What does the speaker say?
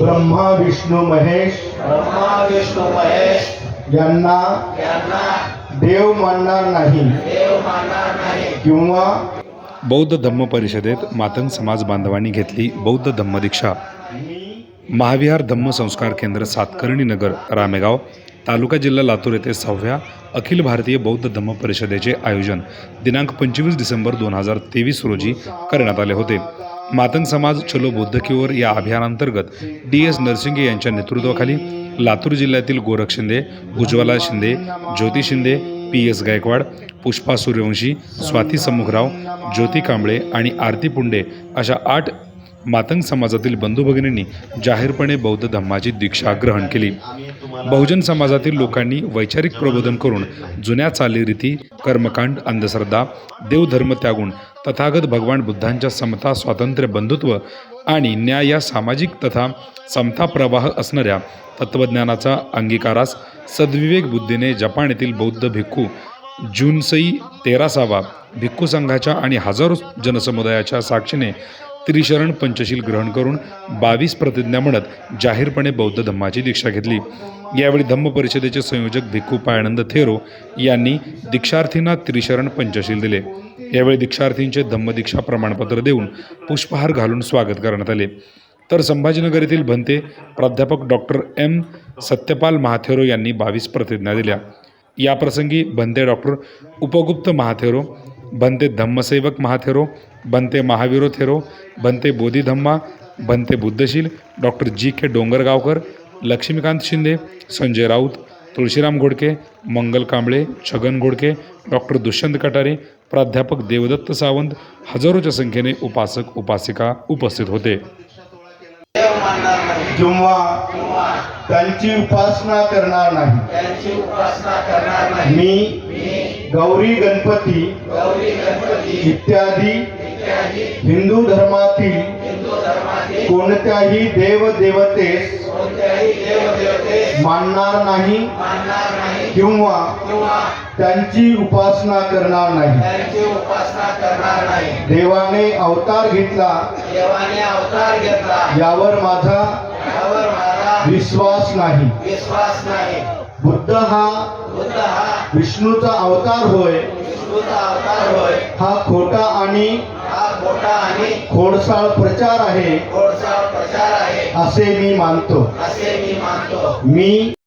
ब्रह्मा विष्णू महेश. ब्रह्मा विष्णू महेश. यांना यांना देव मानणार नाही. देव मानणार नाही. किंवा बौद्ध धम्म परिषदेत मातंग समाज बांधवांनी घेतली बौद्ध धम्म दीक्षा. महाविहार धम्म संस्कार केंद्र सातकर्णी नगर रामेगाव. तालुका जिल्हा लातूर येथे सहाव्या अखिल भारतीय बौद्ध धम्म परिषदेचे आयोजन दिनांक पंचवीस डिसेंबर दोन हजार तेवीस रोजी करण्यात आले होते. मातंग समाज चलो बुद्ध किओर या अभियानांतर्गत डी एस नरसिंगे यांच्या नेतृत्वाखाली लातूर जिल्ह्यातील गोरख शिंदे उज्ज्वला शिंदे ज्योती शिंदे पी एस गायकवाड पुष्पा सूर्यवंशी स्वाती समुखराव ज्योती कांबळे आणि आरती पुंडे अशा आठ मातंग समाजातील बंधू भगिनींनी जाहीरपणे बौद्ध धम्माची दीक्षा ग्रहण केली. बहुजन समाजातील लोकांनी वैचारिक प्रबोधन करून जुन्या चालीरीती कर्मकांड अंधश्रद्धा देवधर्म त्यागून तथागत भगवान बुद्धांच्या समता स्वातंत्र्य बंधुत्व आणि न्याय या सामाजिक तथा समता प्रवाह असणाऱ्या तत्त्वज्ञानाचा अंगीकारास सद्विवेक बुद्धीने जपान येथील बौद्ध भिक्खू जूनसई तेरासावा भिक्खू संघाच्या आणि हजारो जनसमुदायाच्या साक्षीने त्रिशरण पंचशील ग्रहण करून बावीस प्रतिज्ञा म्हणत जाहीरपणे बौद्ध धम्माची दीक्षा घेतली. यावेळी धम्म परिषदेचे संयोजक भिक्खू पायानंद थेरो यांनी दीक्षार्थींना त्रिशरण पंचशील दिले. यावेळी दीक्षार्थींचे धम्मदीक्षा प्रमाणपत्र देऊन पुष्पहार घालून स्वागत करण्यात आले. तर संभाजीनगर येथील भंते प्राध्यापक डॉक्टर एम. सत्यपाल महाथेरो यांनी बावीस प्रतिज्ञा दिल्या. याप्रसंगी Bhante doctor Upagupta Mahathero Bhante Dhammasevak Mahathero Bhante Mahaviro Thero Bhante Bodhidhamma Bhante Buddhashil doctor G K Dongargaonkar Laxmikant Shinde Sanjay Raut Tulshiram Ghodke Mangal Kamble Chhagan Ghodke doctor Dushyant Katare प्राध्यापक देवदत्त सावंत हजारोच्या संख्येने उपासक उपासिका उपस्थित होते. किंवा किंवा त्यांची उपासना करणार नाही. मी गौरी गणपती इत्यादी हिंदू धर्मातील कोणत्याही देव देवतेस मानणार नाही किंवा त्यांची उपासना करणार नाही. देवाने अवतार घेतला. देवाने अवतार घेतला. यावर माझा यावर माझा विश्वास नाही. विश्वास नाही. बुद्ध हा बुद्ध हा विष्णूचा अवतार होय. विष्णूचा अवतार होय. हा खोटा आणि हा खोटा आणि खोडसाळ प्रचार आहे. गोडसा प्रचार आहे. असे मी मानतो. असे मी मानतो. मी